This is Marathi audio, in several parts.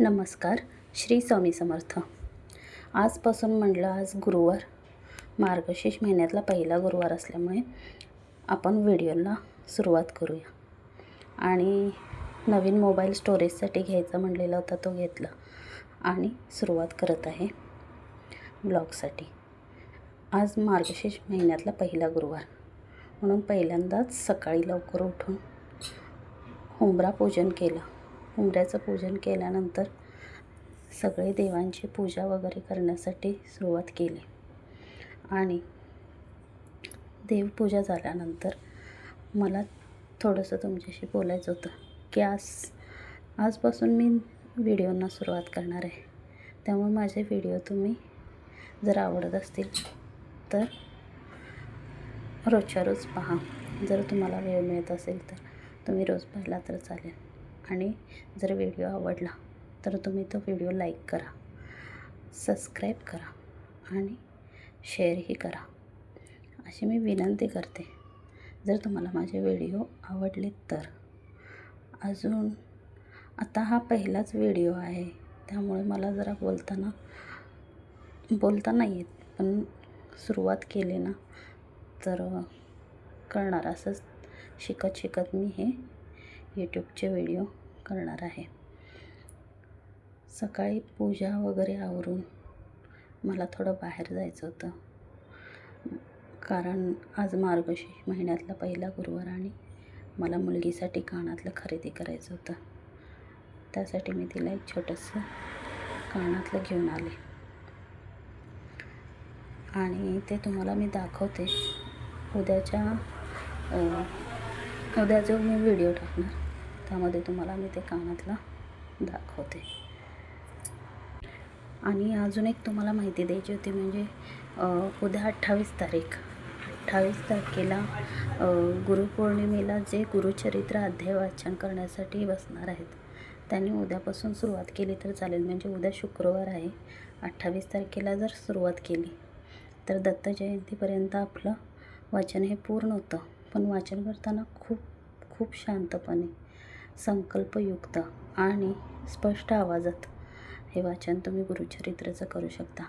नमस्कार श्री स्वामी समर्थ. आजपासून म्हटलं आज गुरुवार. मार्गशीर्ष महिन्यातला पहिला गुरुवार असल्यामुळे आपण व्हिडिओला सुरुवात करूया. आणि नवीन मोबाईल स्टोरेजसाठी घ्यायचा म्हणलेला होता तो घेतला. आणि सुरुवात करत आहे ब्लॉगसाठी. आज मार्गशीर्ष महिन्यातला पहिला गुरुवार. म्हणून पहिल्यांदाच सकाळी लवकर उठून हुंबरा पूजन केलं. हुंबऱ्याचं पूजन केल्यानंतर सगळे देवांची पूजा वगैरे करण्यासाठी सुरुवात केली. आणि देवपूजा झाल्यानंतर मला थोडंसं तुमच्याशी बोलायचं होतं की आज आजपासून मी व्हिडिओंना सुरुवात करणार आहे. त्यामुळे माझे व्हिडिओ तुम्ही जर आवडत असतील तर रोजच्या रोज पहा. जर तुम्हाला वेळ मिळत असेल तर तुम्ही रोज पाहिला तर चालेल. आणि जर व्हिडिओ आवडला तर तुम्ही तो व्हिडिओ लाईक करा सबस्क्राईब करा आणि शेअरही करा. अशी मी विनंती करते. जर तुम्हाला माझे व्हिडिओ आवडले तर. अजून आता हा पहिलाच व्हिडिओ आहे. त्यामुळे मला जरा बोलताना बोलता नाही येत पण सुरुवात केली ना तर कळणार असंच. शिकत शिकत मी हे यूट्यूबचे व्हिडिओ करणार आहे. सकाळी पूजा वगैरे आवरून मला थोडं बाहेर जायचं होतं. कारण आज मार्गशीर्ष महिन्यातला पहिला गुरुवार आणि मला मुलगीसाठी कानातलं खरेदी करायचं होतं. त्यासाठी मी तिला एक छोटंसं कानातलं घेऊन आले. आणि ते तुम्हाला मी दाखवते. उद्याच्या उद्या जो मी व्हिडिओ टाकणार त्यामध्ये तुम्हाला मी ते कानातला दाखवते. आणि अजून एक तुम्हाला माहिती द्यायची होती म्हणजे उद्या अठ्ठावीस तारीख. अठ्ठावीस तारखेला गुरुपौर्णिमेला जे गुरुचरित्र अध्याय वाचन करण्यासाठी बसणार आहेत त्यांनी उद्यापासून सुरुवात केली तर चालेल. म्हणजे उद्या शुक्रवार आहे. अठ्ठावीस तारखेला जर सुरुवात केली तर दत्त जयंतीपर्यंत आपलं वाचन हे पूर्ण होतं. पण वाचन करताना खूप खूप शांतपणे संकल्पयुक्त आणि स्पष्ट आवाजात. हे वाचन तुम्ही गुरुचरित्राचं करू शकता.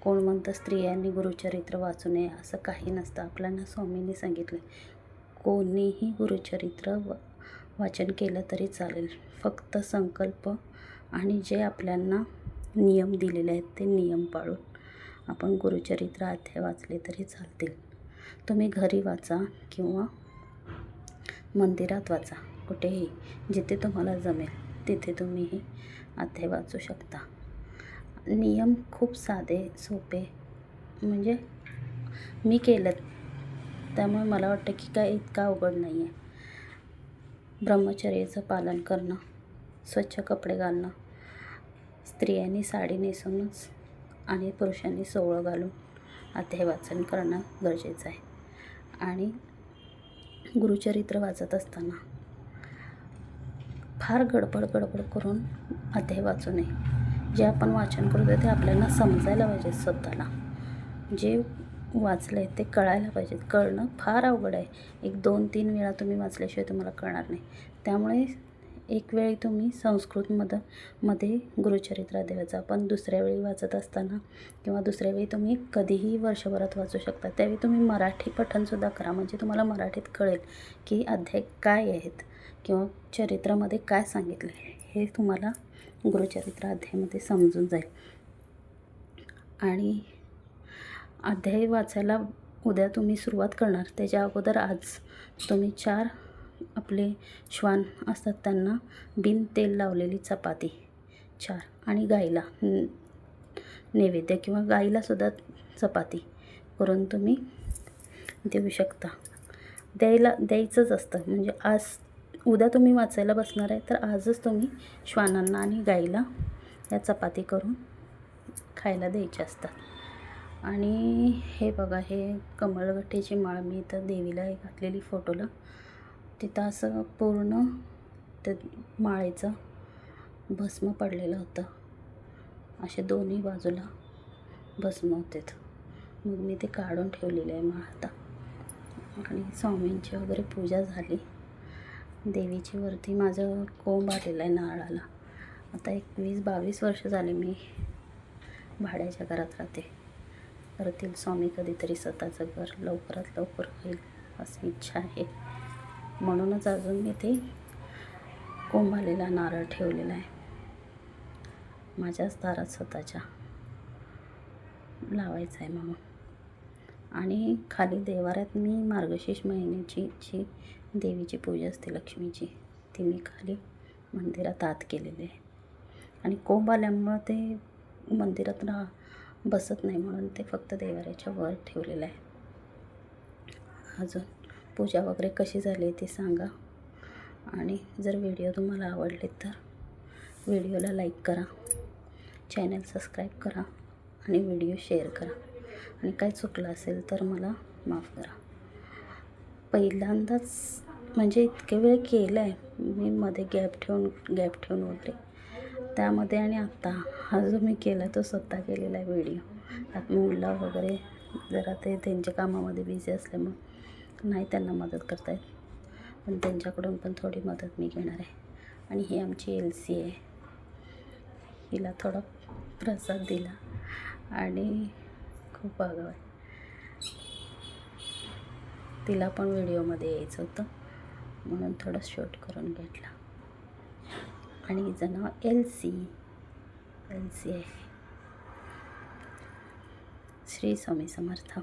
कोण म्हणतं स्त्रियांनी गुरुचरित्र वाचू नये असं काही नसतं. आपल्याला स्वामींनी सांगितलं. कोणीही गुरुचरित्र व वाचन केलं तरी चालेल. फक्त संकल्प आणि जे आपल्यांना नियम दिलेले आहेत ते नियम पाळून आपण गुरुचरित्र अध्याय वाचले तरी चालतील. तुम्ही घरी वाचा किंवा मंदिरात वाचा. कुठेही जिथे तुम्हाला जमेल तिथे तुम्ही हे अध्याय वाचू शकता. नियम खूप साधे सोपे म्हणजे मी केलं त्यामुळे मला वाटतं की काय इतका अवघड नाही आहे ब्रह्मचर्याचं पालन करणं स्वच्छ कपडे घालणं स्त्रियांनी साडी नेसूनच आणि पुरुषांनी सोवळं घालून अध्याय वाचन करणं गरजेचं आहे. आणि गुरुचरित्र वाचत असताना फार गडबड गडबड करून अध्याय वाचू नये. जे आपण वाचन करतो ते आपल्याला समजायला पाहिजे स्वतःला. जे वाचलं आहे ते कळायला पाहिजेत. कळणं फार अवघड आहे. एक दोन तीन वेळा तुम्ही वाचल्याशिवाय तुम्हाला कळणार नाही. त्यामुळे एक वेळी तुम्ही संस्कृतमध्ये मध्ये गुरुचरित्र देवाचं पण दुसऱ्या वेळी वाचत असताना किंवा दुसऱ्या वेळी तुम्ही कधीही वर्षभरात वाचू शकता. त्यावेळी तुम्ही मराठी पठणसुद्धा करा. म्हणजे तुम्हाला मराठीत कळेल की अध्याय काय आहेत. किंवा चरित्रामध्ये काय सांगितलं आहे हे तुम्हाला गुरुचरित्र अध्यायामध्ये समजून जाईल. आणि अध्याय वाचायला उद्या तुम्ही सुरुवात करणार. त्याच्या अगोदर आज तुम्ही चार आपले श्वान असतात त्यांना बिन तेल लावलेली चपाती चार आणि गाईला नैवेद्य किंवा गाईलासुद्धा चपाती करून तुम्ही देऊ शकता. द्यायला द्यायचंच असतं. म्हणजे आज उद्या तुम्ही वाचायला बसणार आहे तर आजच तुम्ही श्वानांना आणि गाईला या चपाती करून खायला द्यायच्या असतात. आणि हे बघा हे कमळगठ्ठीची माळ मी इथं देवीला हे घातलेली फोटोला. तिथं असं पूर्ण ते माळेचं भस्म पडलेलं होतं. असे दोन्ही बाजूला भस्म होते. मग मी ते काढून ठेवलेलं आहे माळ आता. आणि स्वामींची वगैरे पूजा झाली. देवीची वरती माझं कोंब आलेलं आहे नारळाला. आता एकवीस बावीस वर्ष झाले मी भाड्याच्या घरात राहते. करतील स्वामी कधीतरी स्वतःचं घर लवकरात लवकर होईल अशी इच्छा आहे. म्हणूनच अजून मी ते कोंबालेला नारळ ठेवलेला आहे. माझ्याच दारात स्वतःच्या लावायचं आहे म्हणून. आणि खाली देवाऱ्यात मी मार्गशीर्ष महिन्याची जी देवीची पूजा असते लक्ष्मीची. ती मी खाली मंदिरात आत केलेली आहे. आणि कोंब आल्यामुळं ते मंदिरात रा बसत नाही म्हणून ते फक्त देवाऱ्याच्या वर ठेवलेलं आहे. अजून पूजा वगैरे कशी झाली ते सांगा. आणि जर व्हिडिओ तुम्हाला आवडले तर व्हिडिओला लाईक करा. चॅनल सबस्क्राईब करा आणि व्हिडिओ शेअर करा. आणि काय चुकलं असेल तर मला माफ करा. पहिल्यांदाच म्हणजे इतके वेळ केलं आहे मी मध्ये गॅप ठेवून गॅप ठेवून वगैरे त्यामध्ये आणि आत्ता हा जो मी केला तो स्वतः केलेला आहे व्हिडिओ. त्यात मुलं वगैरे जरा ते त्यांच्या कामामध्ये बिझी असल्यामुळं नाही त्यांना मदत करता येत पण त्यांच्याकडून पण थोडी मदत मी घेणार आहे. आणि ही आमची एल सी आहे. हिला थोडा प्रसाद दिला. आणि खूप आगाव आहे. तिला पण व्हिडिओमध्ये यायचं होतं. म्हणून थोडं शूट करून घेतला. आणि हिचं नाव एल सी एल सी आहे. श्री स्वामी समर्थ.